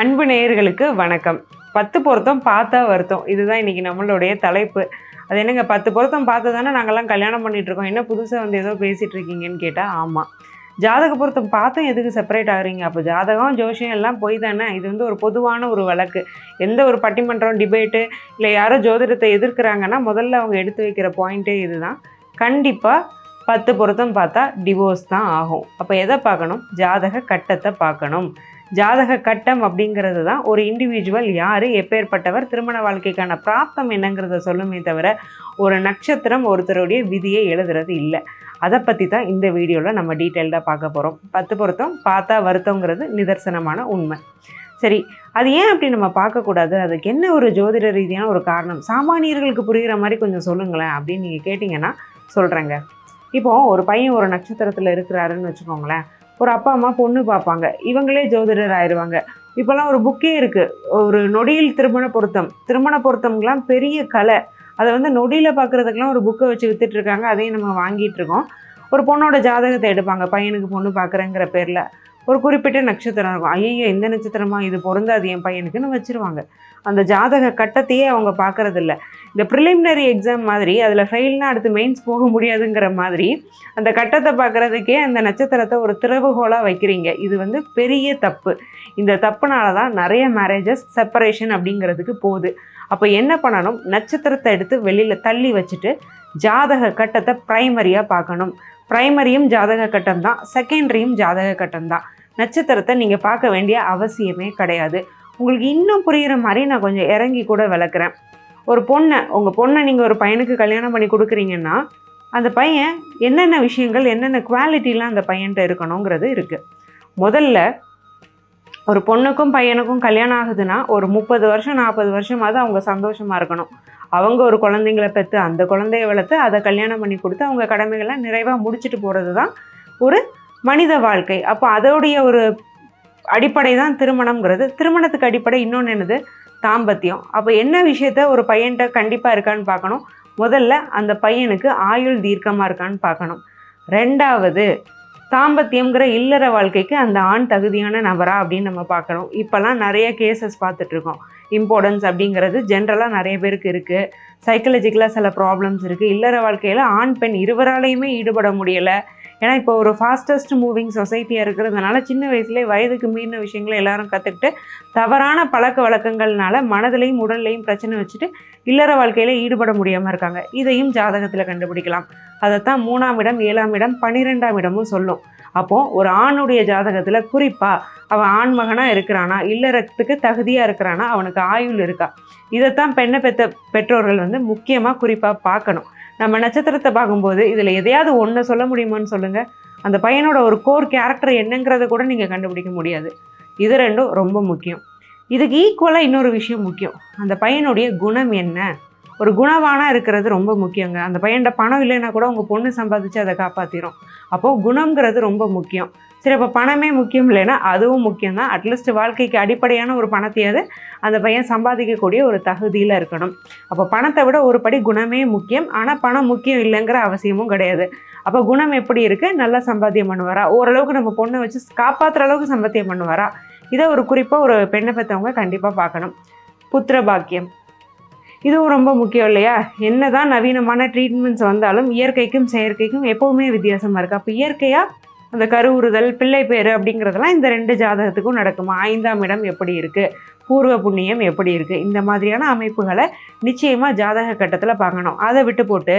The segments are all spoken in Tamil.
அன்பு நேயர்களுக்கு வணக்கம். பத்து பொருத்தம் பார்த்தா வருத்தம். இதுதான் இன்னைக்கு நம்மளுடைய தலைப்பு. அது என்னங்க பத்து பொருத்தம் பார்த்து தானே நாங்கள்லாம் கல்யாணம் பண்ணிகிட்ருக்கோம் என்ன புதுசாக வந்து ஏதோ பேசிகிட்டு இருக்கீங்கன்னு கேட்டால் ஆமாம் ஜாதக பொருத்தம் பார்த்தும் எதுக்கு செப்பரேட் ஆகுறீங்க? அப்போ ஜாதகம் ஜோஷியம் எல்லாம் போய் தானே? இது வந்து ஒரு பொதுவான ஒரு வழக்கு. எந்த ஒரு பட்டிமன்றம் டிபேட்டு இல்லை யாரோ ஜோதிடத்தை எதிர்க்கிறாங்கன்னா முதல்ல அவங்க எடுத்து வைக்கிற பாயிண்ட்டே இதுதான். கண்டிப்பாக பத்து பொருத்தம் பார்த்தா டிவோர்ஸ் தான் ஆகும். அப்போ எதை பார்க்கணும்? ஜாதக கட்டத்தை பார்க்கணும். ஜாதக கட்டம் அப்படிங்கிறது தான் ஒரு இண்டிவிஜுவல் யார் எப்பேற்பட்டவர் திருமண வாழ்க்கைக்கான பிராப்தம் என்னங்கிறத சொல்லுமே தவிர ஒரு நட்சத்திரம் ஒருத்தருடைய விதியை எழுதுறது இல்லை. அதை பற்றி தான் இந்த வீடியோவில் நம்ம டீட்டெயில்டாக பார்க்க போகிறோம் பத்து பொருத்தம் பார்த்தா வருத்தங்கிறது நிதர்சனமான உண்மை. சரி அது ஏன் அப்படி நம்ம பார்க்கக்கூடாது அதுக்கு என்ன ஒரு ஜோதிட ரீதியான ஒரு காரணம்? சாமானியர்களுக்கு புரிகிற மாதிரி கொஞ்சம் சொல்லுங்களேன் அப்படின்னு நீங்கள் கேட்டிங்கன்னா சொல்கிறேங்க இப்போது ஒரு பையன் ஒரு நட்சத்திரத்தில் இருக்கிறாருன்னு வச்சுக்கோங்களேன். ஒரு அப்பா அம்மா பொண்ணு பார்ப்பாங்க. இவங்களே ஜோதிடர் ஆயிடுவாங்க இப்போல்லாம் ஒரு புக்கே இருக்குது ஒரு நொடியில் திருமண பொருத்தம். திருமண பொருத்தம்லாம் பெரிய கலை. அதை வந்து நொடியில் பார்க்குறதுக்கெலாம் ஒரு புக்கை வச்சு விற்றுட்ருக்காங்க அதையும் நம்ம வாங்கிட்டு இருக்கோம். ஒரு பொண்ணோட ஜாதகத்தை எடுப்பாங்க. பையனுக்கு பொண்ணு பார்க்குறேங்கிற பேரில். ஒரு குறிப்பிட்ட நட்சத்திரம் இருக்கும். ஐயோ இந்த நட்சத்திரமா? இது பொருந்தாது என் பையனுக்குன்னு வச்சுருவாங்க. அந்த ஜாதக கட்டத்தையே அவங்க பார்க்கறதில்ல. இந்த ப்ரிலிமினரி எக்ஸாம் மாதிரி அதில் ஃபெயில்னால் அடுத்து மெயின்ஸ் போக முடியாதுங்கிற மாதிரி அந்த கட்டத்தை பார்க்குறதுக்கே அந்த நட்சத்திரத்தை ஒரு திறவுகோலாக வைக்கிறீங்க. இது வந்து பெரிய தப்பு. இந்த தப்புனால தான் நிறைய மேரேஜஸ் செப்பரேஷன் அப்படிங்கிறதுக்கு போகுது. அப்போ என்ன பண்ணணும்? நட்சத்திரத்தை எடுத்து வெளியில் தள்ளி வச்சுட்டு ஜாதக கட்டத்தை ப்ரைமரியாக பார்க்கணும். ப்ரைமரியும் ஜாதக கட்டம் தான். செகண்டரியும் ஜாதக கட்டம் தான். நட்சத்திரத்தை நீங்கள் பார்க்க வேண்டிய அவசியமே கிடையாது. உங்களுக்கு இன்னும் புரிகிற மாதிரி நான் கொஞ்சம் இறங்கி கூட விளக்குறேன். ஒரு பொண்ணை உங்கள் பொண்ணை நீங்கள் ஒரு பையனுக்கு கல்யாணம் பண்ணி கொடுக்குறீங்கன்னா அந்த பையன் என்னென்ன விஷயங்கள் என்னென்ன குவாலிட்டிலாம் அந்த பையன்கிட்ட இருக்கணுங்கிறது இருக்குது முதல்ல ஒரு பொண்ணுக்கும் பையனுக்கும் கல்யாணம் ஆகுதுன்னா ஒரு முப்பது வருஷம் நாற்பது வருஷமாவது அவங்க சந்தோஷமாக இருக்கணும். அவங்க ஒரு குழந்தைங்கள பெற்று அந்த குழந்தைய வளர்த்து அதை கல்யாணம் பண்ணி கொடுத்து அவங்க கடமைகளை நிறைவாக முடிச்சுட்டு போகிறது தான் ஒரு மனித வாழ்க்கை. அப்போ அதோடைய ஒரு அடிப்படை தான் திருமணம்ங்கிறது. திருமணத்துக்கு அடிப்படை இன்னொன்று என்னது? தாம்பத்தியம். அப்போ என்ன விஷயத்த ஒரு பையன்கிட்ட கண்டிப்பாக இருக்கான்னு பார்க்கணும். முதல்ல அந்த பையனுக்கு ஆயுள் தீர்க்கமாக இருக்கான்னு பார்க்கணும். ரெண்டாவது தாம்பத்தியம்ங்கிற இல்லற வாழ்க்கைக்கு அந்த ஆண் தகுதியான நபரா அப்படின்னு நம்ம பார்க்கணும். இப்போல்லாம் நிறைய கேசஸ் பார்த்துட்ருக்கோம். இம்பார்ட்டன்ஸ் அப்படிங்கிறது ஜென்ரலாக நிறைய பேருக்கு இருக்குது சைக்கலஜிக்கலாக சில ப்ராப்ளம்ஸ் இருக்குது இல்லற வாழ்க்கையில் ஆண் பெண் இருவராலையுமே ஈடுபட முடியலை. ஏன்னா இப்போ ஒரு ஃபாஸ்டஸ்ட் மூவிங் சொசைட்டியாக இருக்கிறதுனால சின்ன வயசுலேயே வயதுக்கு மீறின விஷயங்களை எல்லாரும் கற்றுக்கிட்டு தவறான பழக்க வழக்கங்கள்னால மனதிலையும் உடல்லையும் பிரச்சனை வச்சுட்டு இல்லற வாழ்க்கையில் ஈடுபட முடியாமல் இருக்காங்க. இதையும் ஜாதகத்தில் கண்டுபிடிக்கலாம். அதைத்தான் மூணாம் இடம் ஏழாம் இடம் பன்னிரெண்டாம் இடமும் சொல்லும். அப்போது ஒரு ஆணுடைய ஜாதகத்தில் குறிப்பாக அவன் ஆண் மகனாக இருக்கிறானா? இல்லறத்துக்கு தகுதியாக இருக்கிறானா? அவனுக்கு ஆயுள் இருக்கா? இதைத்தான் பெண்ணை பெற்ற பெற்றோர்கள் வந்து முக்கியமாக குறிப்பாக பார்க்கணும். நம்ம நட்சத்திரத்தை பார்க்கும்போது இதில் எதையாவது ஒன்று சொல்ல முடியுமான்னு சொல்லுங்கள் அந்த பையனோட ஒரு கோர் கேரக்டர் என்னங்கிறத கூட நீங்கள் கண்டுபிடிக்க முடியாது. இது ரெண்டும் ரொம்ப முக்கியம். இதுக்கு ஈக்குவலாக இன்னொரு விஷயம் முக்கியம். அந்த பையனுடைய குணம் என்ன? ஒரு குணவானாக இருக்கிறது ரொம்ப முக்கியங்க. அந்த பையன்கிட்ட பணம் இல்லைன்னா கூட உங்கள் பொண்ணு சம்பாதிச்சு அதை காப்பாற்றிடும் அப்போது குணங்கிறது ரொம்ப முக்கியம். சரி அப்போ பணமே முக்கியம் இல்லைன்னா அதுவும் முக்கியம் தான் அட்லீஸ்ட் வாழ்க்கைக்கு அடிப்படையான ஒரு பணத்தையாவது அந்த பையன் சம்பாதிக்கக்கூடிய ஒரு தகுதியில் இருக்கணும். அப்போ பணத்தை விட ஒரு படி குணமே முக்கியம். ஆனால் பணம் முக்கியம் இல்லைங்கிற அவசியமும் கிடையாது. அப்போ குணம் எப்படி இருக்குது நல்லா சம்பாத்தியம் பண்ணுவாரா? ஓரளவுக்கு நம்ம பொண்ணை வச்சு காப்பாற்றுற அளவுக்கு சம்பாத்தியம் பண்ணுவாரா? இதை ஒரு குறிப்பாக ஒரு பெண்ணை பெற்றவங்க கண்டிப்பாக பார்க்கணும். புத்திர பாக்கியம். இதுவும் ரொம்ப முக்கியம் இல்லையா? என்ன தான் நவீனமான ட்ரீட்மெண்ட்ஸ் வந்தாலும் இயற்கைக்கும் செயற்கைக்கும் எப்போவுமே வித்தியாசமாக இருக்குது அப்போ இயற்கையாக அந்த கருவுறுதல் பிள்ளை பேர் அப்படிங்கிறதெல்லாம் இந்த ரெண்டு ஜாதகத்துக்கும் நடக்குமா? ஐந்தாம் இடம் எப்படி இருக்குது பூர்வ புண்ணியம் எப்படி இருக்குது இந்த மாதிரியான அமைப்புகளை நிச்சயமாக ஜாதக கட்டத்தில் பார்க்கணும். அதை விட்டு போட்டு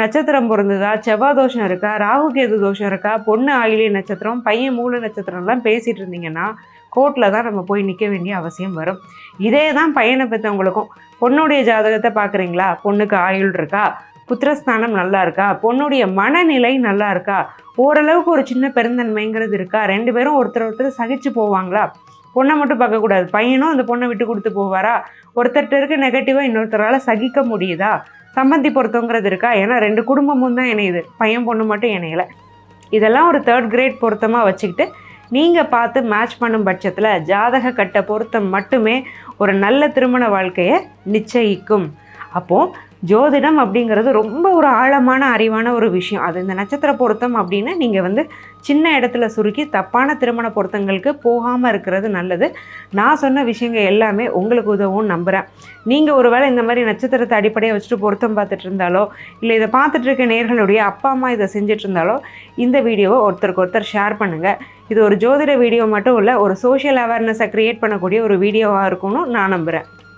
நட்சத்திரம் பிறந்ததா செவ்வாய் தோஷம் இருக்கா? ராகு கேது தோஷம் இருக்கா? பொண்ணு ஆயிலிய நட்சத்திரம் பையன் மூல நட்சத்திரம்லாம் பேசிகிட்டு இருந்தீங்கன்னா கோர்ட்டில் தான் நம்ம போய் நிற்க வேண்டிய அவசியம் வரும். இதே தான் பையனை பெற்றவங்களுக்கும் பொண்ணுடைய ஜாதகத்தை பார்க்குறீங்களா? பொண்ணுக்கு ஆயுள் இருக்கா? புத்திரஸ்தானம் நல்லா இருக்கா? பொண்ணுடைய மனநிலை நல்லா இருக்கா? ஓரளவுக்கு ஒரு சின்ன பெருந்தன்மைங்கிறது இருக்கா? ரெண்டு பேரும் ஒருத்தர் ஒருத்தர் சகிச்சு போவாங்களா? பொண்ணை மட்டும் பார்க்கக்கூடாது பையனும் அந்த பொண்ணை விட்டு கொடுத்து போவாரா? ஒருத்தர்கிட்ட இருக்க நெகட்டிவாக இன்னொருத்தரால் சகிக்க முடியுதா? சம்மந்தி பொருத்தங்கிறது இருக்கா? ஏன்னா ரெண்டு குடும்பமும் தான் இணையுது. பையன் பொண்ணு மட்டும் இணையலை. இதெல்லாம் ஒரு தேர்ட் கிரேட் பொருத்தமாக வச்சுக்கிட்டு நீங்கள் பார்த்து மேட்ச் பண்ணும் பட்சத்தில் ஜாதக கட்ட பொருத்தம் மட்டுமே ஒரு நல்ல திருமண வாழ்க்கையை நிச்சயிக்கும். அப்போது ஜோதிடம் அப்படிங்கிறது ரொம்ப ஒரு ஆழமான அறிவான ஒரு விஷயம். அது இந்த நட்சத்திர பொருத்தம் அப்படின்னு நீங்கள் வந்து சின்ன இடத்துல சுருக்கி தப்பான திருமண பொருத்தங்களுக்கு போகாமல் இருக்கிறது நல்லது. நான் சொன்ன விஷயங்கள் எல்லாமே உங்களுக்கு உதவும் நம்புகிறேன் நீங்கள் ஒருவேளை இந்த மாதிரி நட்சத்திரத்தை அடிப்படையாக வச்சுட்டு பொருத்தம் பார்த்துட்டு இருந்தாலோ இல்லை இதை பார்த்துட்டு இருக்க நேர்களுடைய அப்பா அம்மா இதை செஞ்சுட்டு இருந்தாலோ இந்த வீடியோவை ஒருத்தருக்கு ஒருத்தர் ஷேர் பண்ணுங்கள் இது ஒரு ஜோதிட வீடியோ மட்டும் இல்லை ஒரு சோஷியல் அவேர்னஸை க்ரியேட் பண்ணக்கூடிய ஒரு வீடியோவாக இருக்கும்னு நான் நம்புகிறேன்